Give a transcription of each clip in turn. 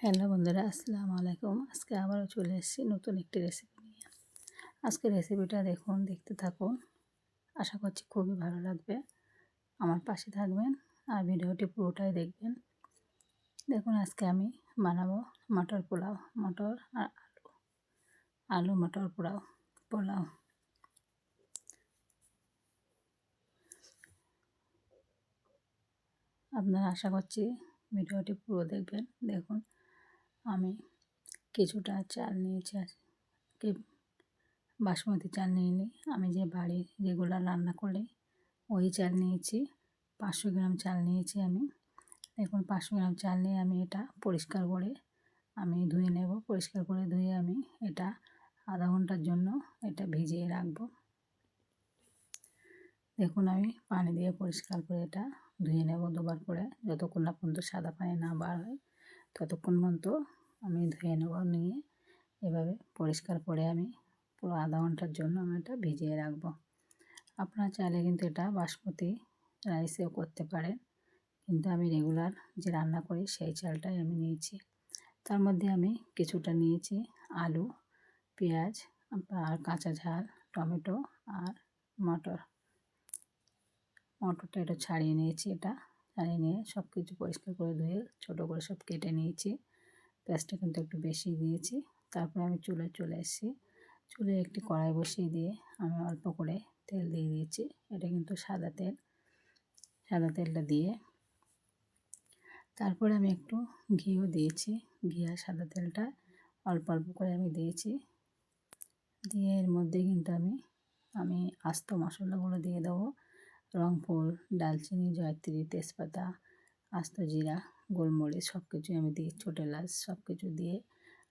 Hello বন্ধুরা, আসসালামু আলাইকুম। আজকে আবারও চলে এসেছি নতুন একটি রেসিপি নিয়ে। আজকে রেসিপিটা দেখুন, দেখতে থাকুন। আশা করছি খুবই ভালো লাগবে। আমার পাশে থাকবেন আর ভিডিওটি পুরোটাই দেখবেন। দেখুন, আজকে আমি বানাবো মটর পোলাও, মটর আর আলু। আলু, মটর পোলাও পোলাও। আপনারা আশা করছি ভিডিওটি পুরো দেখবেন। দেখুন আমি কিছুটা চাল নিয়েছি আজকে বাসমতি চাল নিয়ে নিইনি। আমি যে বাড়ি রেগুলার রান্না করি, ওই চাল নিয়েছি, পাঁচশো গ্রাম চাল নিয়েছি আমি। দেখুন, পাঁচশো গ্রাম চাল নিয়ে আমি এটা পরিষ্কার করে আমি ধুয়ে নেব। পরিষ্কার করে ধুয়ে আমি এটা আধা ঘণ্টার জন্য এটা ভিজিয়ে রাখব। দেখুন, আমি পানি দিয়ে পরিষ্কার করে এটা ধুয়ে নেব দুবার করে। যতক্ষণ না পর্যন্ত সাদা পানি না বার হয়, ততক্ষণ পর্যন্ত আমি ধুয়ে নেব নিয়ে। এভাবে পরিষ্কার করে আমি পুরো আধা ঘণ্টার জন্য আমি এটা ভিজিয়ে রাখব। আপনারা চাইলে কিন্তু এটা বাসমতি রাইসেও করতে পারেন। কিন্তু আমি রেগুলার যে রান্না করি সেই চালটাই আমি নিয়েছি। তার মধ্যে আমি কিছুটা নিয়েছি আলু, পেঁয়াজ, আর কাঁচা ঝাল, টমেটো আর মটর। মটরটা এটা ছাড়িয়ে নিয়েছি এটা। ছাড়িয়ে নিয়ে সব কিছু পরিষ্কার করে ধুয়ে ছোটো করে সব কেটে নিয়েছি। পেঁয়াজটা কিন্তু একটু বেশি দিয়েছি। তারপরে আমি চুলে চলে এসেছি। চুলে একটি কড়াই বসিয়ে দিয়ে আমি অল্প করে তেল দিয়ে দিয়েছি। এটা কিন্তু সাদা তেল। সাদা তেলটা দিয়ে। তারপরে আমি একটু ঘিও দিয়েছি। ঘি আর সাদা তেলটা অল্প অল্প করে আমি দিয়েছি। দিয়ে এর মধ্যে কিন্তু আমি আমি আস্ত মশলাগুলো দিয়ে দেবো। রং ফুল ডালচিনি, জয়ত্রী, তেজপাতা, আস্ত জিরা। গোলমরিচ সব কিছু আমি দিই ছোটো এলাচ সব কিছু দিয়ে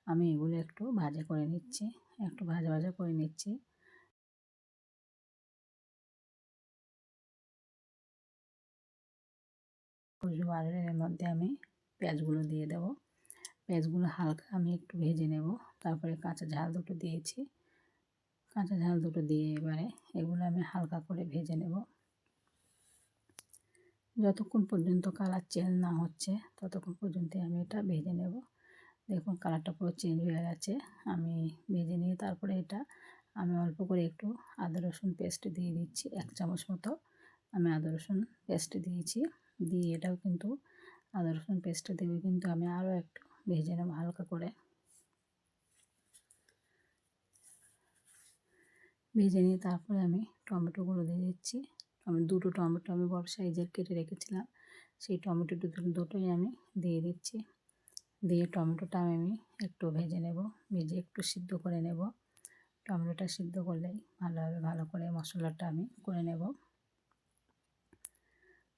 আমি এগুলো একটু ভাজা করে নিচ্ছি, একটু ভাজা ভাজা করে নিচ্ছি। এর মধ্যে আমি পেঁয়াজগুলো দিয়ে দেবো। পেঁয়াজগুলো হালকা আমি একটু ভেজে নেব, তারপরে কাঁচা ঝাল দুটো দিয়েছি। কাঁচা ঝাল দুটো দিয়ে এবারে এগুলো আমি হালকা করে ভেজে নেব। যতক্ষণ পর্যন্ত কালার চেঞ্জ না হচ্ছে, ততক্ষণ পর্যন্ত আমি এটা ভেজে নেব। দেখুন কালারটা পুরো চেঞ্জ হয়ে গেছে। আমি ভেজে নিয়ে তারপরে এটা আমি অল্প করে একটু আদা, রসুন পেস্ট দিয়ে দিচ্ছি, এক চামচ মতো। আমি আদা, রসুন পেস্ট দিয়েছি। দিয়ে এটাও কিন্তু আদা, রসুন পেস্টটা দেবে কিন্তু আমি আরও একটু ভেজে নেব হালকা করে। ভেজে নিয়ে তারপরে আমি টমেটোগুলো দিয়ে দিচ্ছি। আমি দুটো টমেটো আমি বড় সাইজের কেটে রেখেছিলাম, সেই টমেটো দুটো, দুটোই আমি দিয়ে দিচ্ছি। দিয়ে টমেটোটা আমি একটু ভেজে নেব, ভেজে একটু সিদ্ধ করে নেব। টমেটোটা সিদ্ধ করলেই ভালোভাবে ভালো করে মশলাটা আমি করে নেব।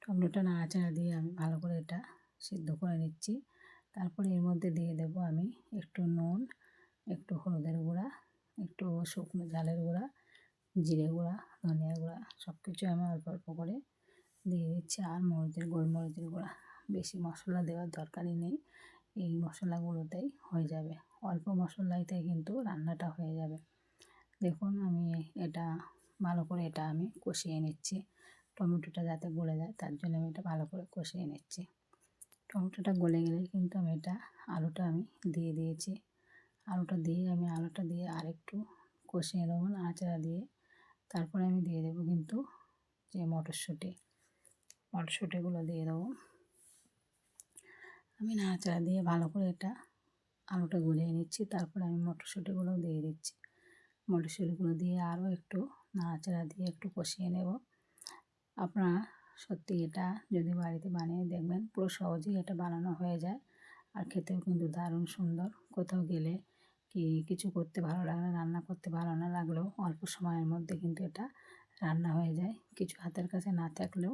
টমেটোটা নাড়াচাড়া দিয়ে আমি ভালো করে এটা সিদ্ধ করে নিচ্ছি। তারপরে এর মধ্যে দিয়ে দেব আমি একটু নুন, একটু হলুদের গুঁড়া, একটু শুকনো ঝালের গুঁড়া জিরে গুঁড়া, ধনিয়া গুঁড়া সব কিছু আমি অল্প অল্প করে দিয়ে দিচ্ছি আর মরিচের, গোলমরিচের গুঁড়া। বেশি মশলা দেওয়ার দরকারই নেই, এই মশলাগুলোতেই হয়ে যাবে। অল্প মশলাইতে কিন্তু রান্নাটা হয়ে যাবে। দেখুন আমি এটা, ভালো করে এটা আমি কষিয়ে নিচ্ছি। টমেটোটা যাতে গলে যায়, তার জন্য আমি এটা ভালো করে কষিয়ে নিচ্ছি। টমেটোটা গলে গেলে কিন্তু আমি এটা আলুটা আমি দিয়ে দিয়েছি। আলুটা দিয়ে, আমি আলুটা দিয়ে আরেকটু কষিয়ে দেবো নাড়াচাড়া দিয়ে তারপরে আমি দিয়ে দেবো কিন্তু যে মটরশুঁটি। মটরশুঁটিগুলো দিয়ে দেবো। আমি নাড়াচাড়া দিয়ে ভালো করে এটা আলুটা গুলিয়ে নিচ্ছি, তারপরে আমি মটরশুঁটিগুলো দিয়ে দিচ্ছি। মটরশুঁটিগুলো দিয়ে আরও একটু নাড়াচাড়া দিয়ে একটু কষিয়ে নেব। আপনারা সত্যি এটা যদি বাড়িতে বানিয়ে দেখবেন, পুরো সহজেই এটা বানানো হয়ে যায়। আর খেতেও কিন্তু দারুণ সুন্দর। কোথাও গেলে কি কিছু করতে ভালো লাগে না, রান্না করতে ভালো না লাগলেও অল্প সময়ের মধ্যে কিন্তু এটা রান্না হয়ে যায়। কিছু হাতের কাছে না থাকলেও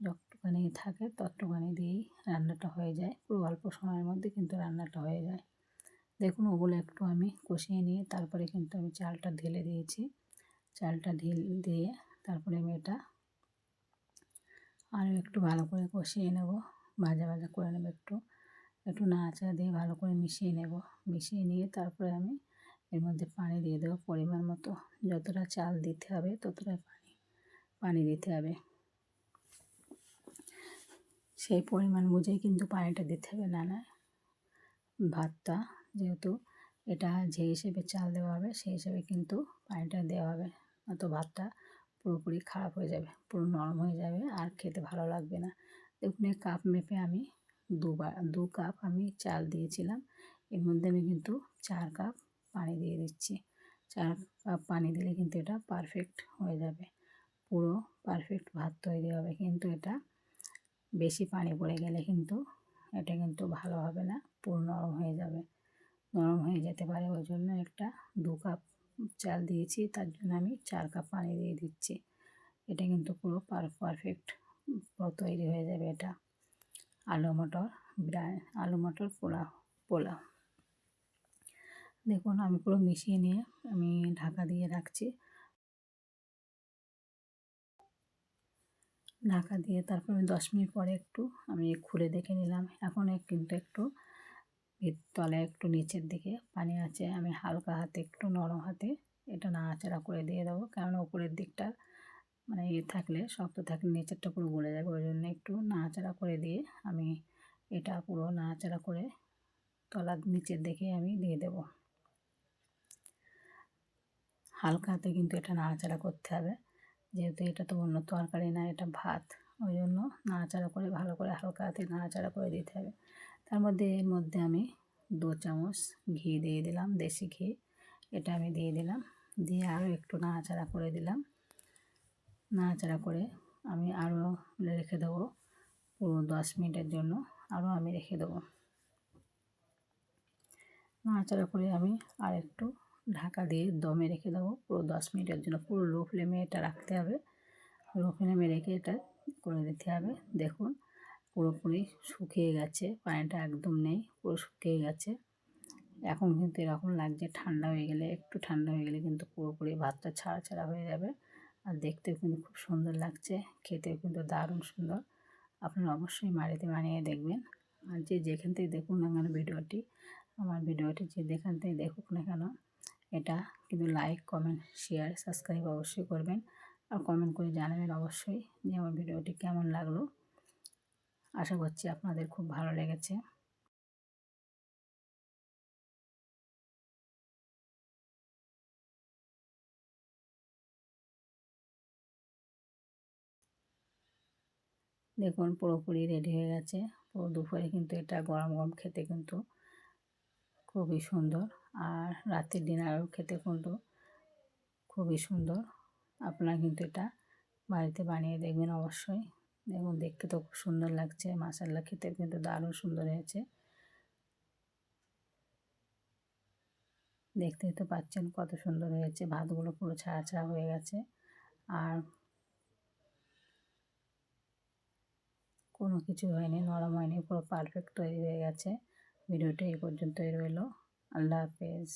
যতটুখানি থাকে ততটুখানি দিয়েই রান্নাটা হয়ে যায়। পুরো অল্প সময়ের মধ্যে কিন্তু রান্নাটা হয়ে যায়। দেখুন ওগুলো একটু আমি কষিয়ে নিয়ে তারপরে কিন্তু আমি চালটা ঢেলে দিয়েছি। চালটা ঢিল দিয়ে তারপরে আমি এটা আরও একটু ভালো করে কষিয়ে নেব। ভাজা ভাজা করে নেব একটু। একটু নাড়াচাড়া দিয়ে ভালো করে মিশিয়ে নেব। মিশিয়ে নিয়ে তারপরে আমি এর মধ্যে পানি দিয়ে দেবো পরিমাণ মতো। যতটা চাল দিতে হবে ততটা পানি পানি দিতে হবে। সেই পরিমাণ বুঝেই কিন্তু পানিটা দিতে হবে। না না ভাতটা যেহেতু এটা যে হিসেবে চাল দেওয়া হবে সেই হিসেবে কিন্তু পানিটা দেওয়া হবে। নয়তো ভাতটা পুরোপুরি খারাপ হয়ে যাবে, পুরো নরম হয়ে যাবে আর খেতে ভালো লাগবে না। দেখুন কাপ মেপে আমি দুবার দু কাপ আমি চাল দিয়েছিলাম। এর মধ্যে আমি কিন্তু চার কাপ পানি দিয়ে দিচ্ছি। চার কাপ পানি দিলে কিন্তু এটা পারফেক্ট হয়ে যাবে। পুরো পারফেক্ট ভাত তৈরি হবে। কিন্তু এটা বেশি পানি পড়ে গেলে কিন্তু এটা কিন্তু ভালো হবে না, পুরো নরম হয়ে যাবে। নরম হয়ে যেতে পারে ওই জন্য একটা দু কাপ চাল দিয়েছি। তার জন্য আমি চার কাপ পানি দিয়ে দিচ্ছি। এটা কিন্তু পুরো পারফেক্ট তৈরি হয়ে যাবে এটা। আলু মটর বিরিয়ানি আলু মটর, পোলাও পোলাও। দেখুন, আমি পুরো মিশিয়ে নিয়ে আমি ঢাকা দিয়ে রাখছি। ঢাকা দিয়ে তারপর আমি দশ মিনিট পরে একটু আমি খুলে দেখে নিলাম। এখন কিন্তু একটু তলে একটু নিচের দিকে পানি আছে। আমি হালকা হাতে, একটু নরম হাতে এটা নাড়াচাড়া করে দিয়ে দেবো। কারণ ওপরের দিকটা মানে ইয়ে থাকলে, শক্ত থাকলে নিচেরটা পুরো গলে যাবে। ওই জন্য একটু নাড়াচাড়া করে দিয়ে আমি এটা পুরো নাড়াচাড়া করে তলার নিচের দিকে আমি দিয়ে দেব। হালকা হাতে কিন্তু এটা নাড়াচাড়া করতে হবে। যেহেতু এটা তো অন্য তরকারি না, এটা ভাত। ওই জন্য নাড়াচাড়া করে, ভালো করে হালকা হাতে নাড়াচাড়া করে দিতে হবে। তার মধ্যে, এর মধ্যে আমি দু চামচ ঘি দিয়ে দিলাম, দেশি ঘি। এটা আমি দিয়ে দিলাম। দিয়ে আরও একটু নাড়াচাড়া করে দিলাম। নাড়াচাড়া করে আমি আরও রেখে দেবো পুরো দশ মিনিটের জন্য। আরও আমি রেখে দেবো। নাড়াচাড়া করে আমি আর একটু ঢাকা দিয়ে দমে রেখে দেবো। পুরো দশ মিনিটের জন্য পুরো লো ফ্লেমে এটা রাখতে হবে। লো ফ্লেমে রেখে এটা করে দিতে হবে। দেখুন, পুরোপুরি শুকিয়ে গেছে, পানিটা একদম নেই, পুরো শুকিয়ে গেছে। এখন কিন্তু এরকম লাগছে ঠান্ডা হয়ে গেলে, একটু ঠান্ডা হয়ে গেলে কিন্তু পুরোপুরি ভাতটা ছাড়া ছাড়া হয়ে যাবে। আর দেখতেও কিন্তু খুব সুন্দর লাগছে, খেতেও কিন্তু দারুণ সুন্দর। আপনারা অবশ্যই বাড়িতে বানিয়ে দেখবেন। আর যে যেখান থেকে দেখুন না কেন ভিডিওটি, আমার ভিডিওটি যে যেখান থেকে দেখুক না কেন, এটা কিন্তু লাইক কমেন্ট শেয়ার সাবস্ক্রাইব অবশ্যই করবেন। আর কমেন্ট করে জানাবেন অবশ্যই যে আমার ভিডিওটি কেমন লাগল। আশা করছি আপনাদের খুব ভালো লেগেছে। দেখুন পুরোপুরি রেডি হয়ে গেছে। পুরো দুপুরে কিন্তু এটা গরম গরম খেতে কিন্তু খুবই সুন্দর। আর রাতের ডিনারও খেতে কিন্তু খুবই সুন্দর। আপনারা কিন্তু এটা বাড়িতে বানিয়ে দেখবেন অবশ্যই। এবং দেখতে তো খুব সুন্দর লাগছে। মাসাল্লা খেতে কিন্তু দারুণ সুন্দর হয়েছে। দেখতেই তো পাচ্ছেন কত সুন্দর হয়েছে। ভাতগুলো পুরো ছাড়া ছাড়া হয়ে গেছে। আর কোনো কিছু হয়নি, নরম হয়নি, পুরো পারফেক্ট তৈরি হয়ে গেছে। ভিডিওটি এই পর্যন্তই রইল। আল্লাহ হাফেজ।